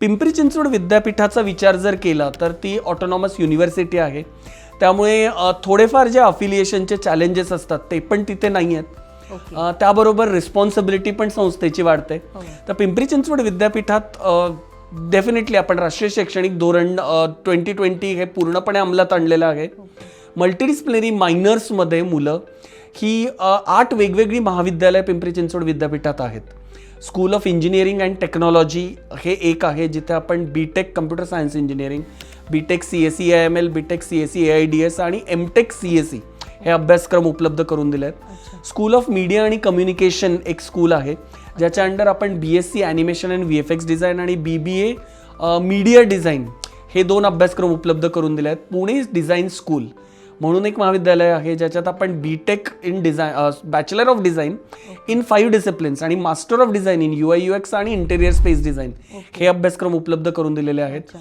पिंपरी चिंचवड विद्यापीठाचा विचार जर केला तर ती ऑटोनॉमस युनिव्हर्सिटी आहे. त्यामुळे थोडेफार जे अफिलिएशनचे चॅलेंजेस असतात ते पण तिथे नाही आहेत. अ, त्याबरोबर रिस्पॉन्सिबिलिटी पण संस्थेची वाढते. हो. तर पिंपरी चिंचवड विद्यापीठात डेफिनेटली आपण राष्ट्रीय शैक्षणिक धोरण ट्वेंटी ट्वेंटी हे पूर्णपणे अंमलात आणलेलं आहे. मल्टीडिस्प्लिनरी मायनर्समध्ये मुलं ही आठ वेगवेगळी महाविद्यालय पिंपरी चिंचवड विद्यापीठात आहेत. School of engineering and technology हे एक आहे जिथे आपण B tech computer science engineering B tech C S C I M L B tech C S C A I D S आणि M tech C S C हे अभ्यासक्रम उपलब्ध करून दिले आहेत स्कूल ऑफ मीडिया आणि कम्युनिकेशन एक school आहे ज्याच्या अंडर आपण B S C animation and V F X design आणि बी बी ए मीडिया डिझाईन हे दोन अभ्यासक्रम उपलब्ध करून दिले आहेत पुणे डिझाईन स्कूल म्हणून एक महाविद्यालय आहे ज्याच्यात आपण B tech in design bachelor of design in five disciplines आणि master of design in U I U X आणि इंटेरियर स्पेस डिझाईन हे अभ्यासक्रम उपलब्ध करून दिलेले आहेत.